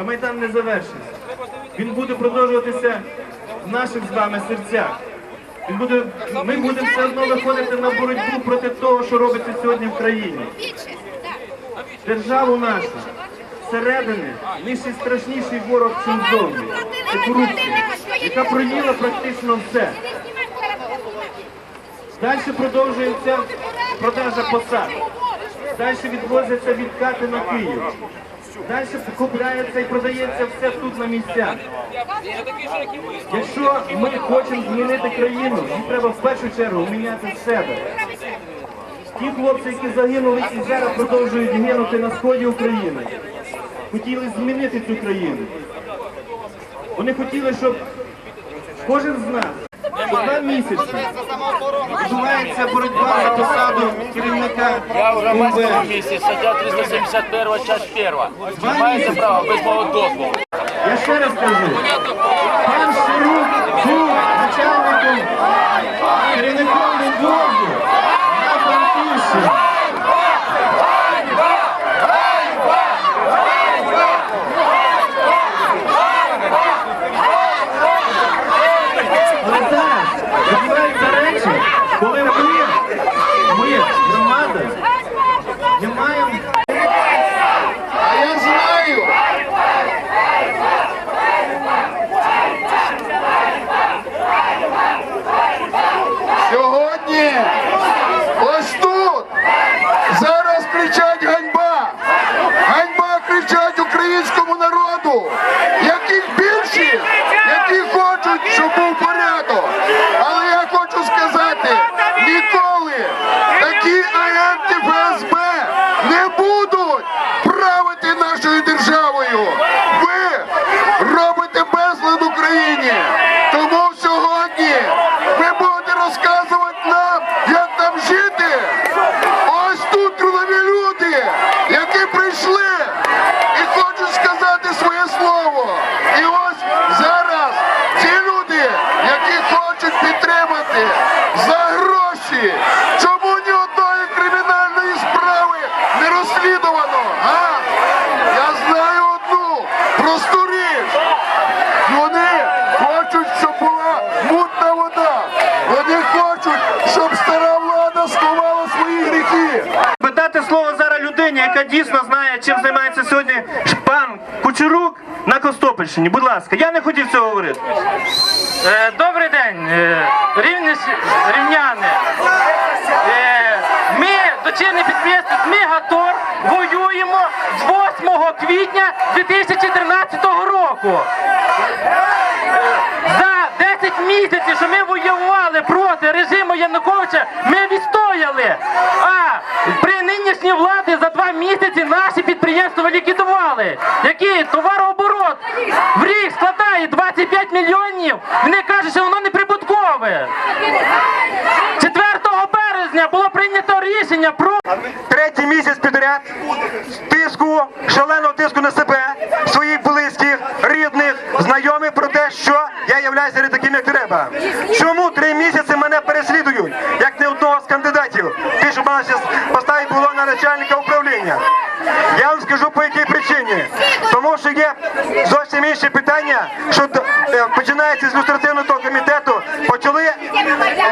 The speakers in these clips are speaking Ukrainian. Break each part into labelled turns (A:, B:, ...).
A: та Майдан не завершився. Він буде продовжуватися в наших з вами серцях. Він буде, ми будемо все одно виходити на боротьбу проти того, що робиться сьогодні в країні. Державу нашу зсередини нижчий страшніший ворог, чим зовні. Це корупція, яка проїла практично все. Далі продовжується продажа посад. Далі відвозяться відкати на Київ. Далі купляється і продається все тут на місцях. Якщо ми хочемо змінити країну, нам треба в першу чергу міняти себе. Ті хлопці, які загинули і зараз продовжують гинути на сході України, хотіли змінити цю країну. Вони хотіли, щоб кожен з нас за місяць відбувається боротьба за посаду керівника
B: Я в громадському
A: УВ.
B: місці, стаття 371, часть 1. Маєте право без мого дозволу.
A: Я ще раз кажу, Ukrainie! Дійсно знає, чим займається сьогодні пан Кучерук на Костопільщині. Будь ласка, я не хотів цього говорити.
C: Е, Добрий день, е, рівні, рівняни. Е, Ми, дочірнє підприємство Змігатор, воюємо з 8 квітня 2013 року. За 10 місяців, що ми воювали проти режиму Януковича, ми відстояли. А при нинішній владі за два місяці наші підприємства ліквідували. Який товарооборот в рік складає 25 мільйонів. Вони кажуть, що воно не прибуткове. 4 березня було прийнято рішення про
D: третій місяць підряд тиску, шаленого тиску на себе, своїх близьких, рідних, знайомих про те, що я являюся не таким, як треба. Чому три місяці мене переслідують, як не одного з кандидатів? Ті, що мене зараз поставить було на начальника управління. Я вам скажу по якій причині. Тому що є зовсім інші питання, що е, починається з люстративного комітету, почали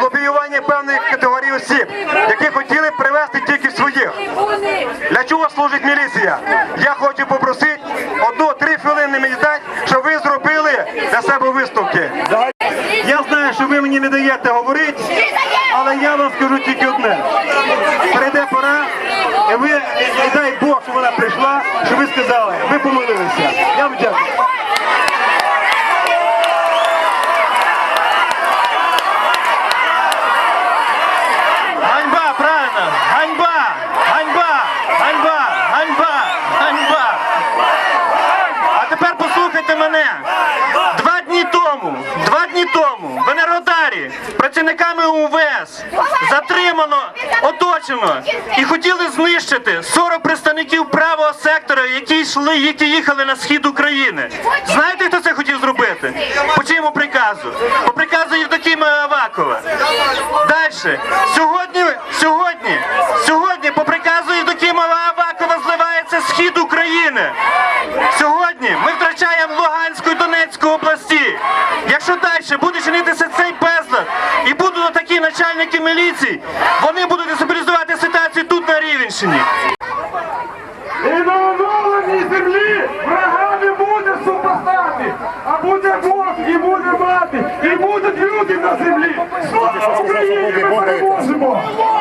D: лобіювання певних категорій осіб, які хотіли привести тільки своїх. Для чого служить міліція? Я хочу попросити одну-три хвилини мені дати, щоб ви зробили для себе висновки. Я знаю, що ви мені не даєте говорити, але я вам скажу тільки одне. Прийде пора, і ви, і дай Бог, що вона прийшла, що ви сказали, ви помилилися. Я вам дякую.
A: Працівниками УВС затримано, оточено і хотіли знищити 40 представників правого сектора, які йшли, які їхали на схід України. Знаєте, хто це хотів зробити? По чому приказу? По приказу Євдокіма Авакова. Далі. Сьогодні, сьогодні, сьогодні по приказу Євдокима Авакова зливається схід України. Сьогодні ми втрачаємо
B: начальники міліції, вони будуть дестабілізувати ситуацію тут на Рівенщині.
E: І на оновленій землі врага не буде супостати, а буде Бог і буде мати, і будуть люди на землі. Слава Україні! Ми переможемо!